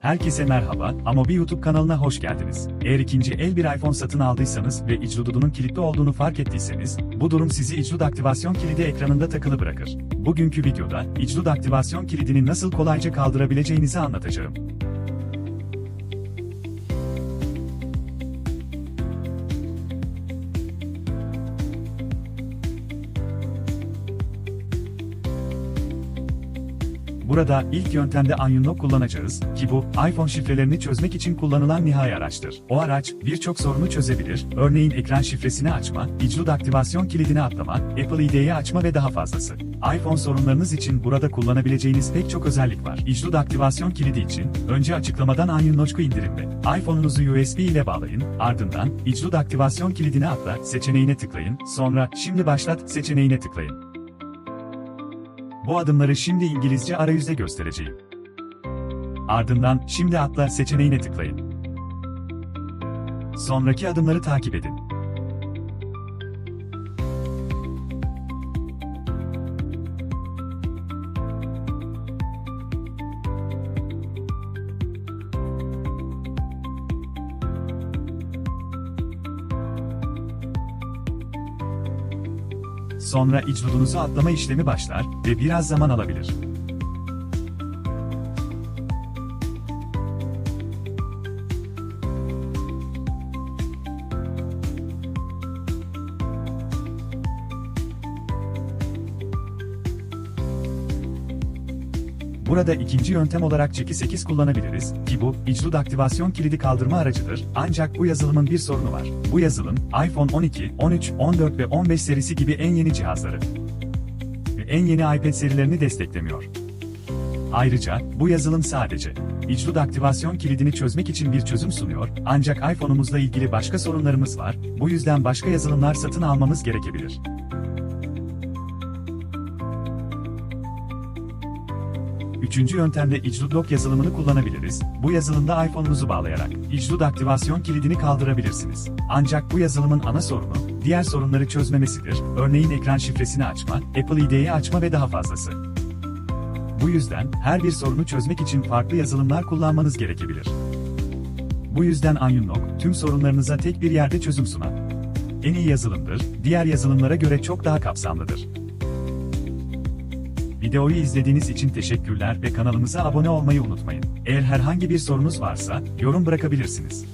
Herkese merhaba, Amobi YouTube kanalına hoş geldiniz. Eğer ikinci el bir iPhone satın aldıysanız ve icrududunun kilitli olduğunu fark ettiyseniz, bu durum sizi icrud aktivasyon kilidi ekranında takılı bırakır. Bugünkü videoda, icrud aktivasyon kilidini nasıl kolayca kaldırabileceğinizi anlatacağım. Burada ilk yöntemde Anyunlock kullanacağız ki bu iPhone şifrelerini çözmek için kullanılan nihai araçtır. O araç birçok sorunu çözebilir. Örneğin ekran şifresini açma, icrud aktivasyon kilidini atlama, Apple ID'yi açma ve daha fazlası. iPhone sorunlarınız için burada kullanabileceğiniz pek çok özellik var. İcrud aktivasyon kilidi için önce açıklamadan Anyunlock'u indirimde. iPhone'unuzu USB ile bağlayın, ardından icrud aktivasyon kilidini atla seçeneğine tıklayın, sonra şimdi başlat seçeneğine tıklayın. Bu adımları şimdi İngilizce arayüzde göstereceğim. Ardından şimdi atla seçeneğine tıklayın. Sonraki adımları takip edin. Sonra icrudunuzu atlama işlemi başlar ve biraz zaman alabilir. Burada ikinci yöntem olarak Çeki 8 kullanabiliriz ki bu, icrud aktivasyon kilidi kaldırma aracıdır. Ancak bu yazılımın bir sorunu var. Bu yazılım, iPhone 12, 13, 14 ve 15 serisi gibi en yeni cihazları ve en yeni iPad serilerini desteklemiyor. Ayrıca, bu yazılım sadece icrud aktivasyon kilidini çözmek için bir çözüm sunuyor, ancak iPhone'umuzla ilgili başka sorunlarımız var, bu yüzden başka yazılımlar satın almamız gerekebilir. Üçüncü yöntemde icrud lock yazılımını kullanabiliriz. Bu yazılımda iPhone'unuzu bağlayarak icrud aktivasyon kilidini kaldırabilirsiniz. Ancak bu yazılımın ana sorunu, diğer sorunları çözmemesidir. Örneğin ekran şifresini açma, Apple ID'yi açma ve daha fazlası. Bu yüzden her bir sorunu çözmek için farklı yazılımlar kullanmanız gerekebilir. Bu yüzden Anyunlock tüm sorunlarınıza tek bir yerde çözüm sunar. En iyi yazılımdır, diğer yazılımlara göre çok daha kapsamlıdır. Videoyu izlediğiniz için teşekkürler ve kanalımıza abone olmayı unutmayın. Eğer herhangi bir sorunuz varsa yorum bırakabilirsiniz.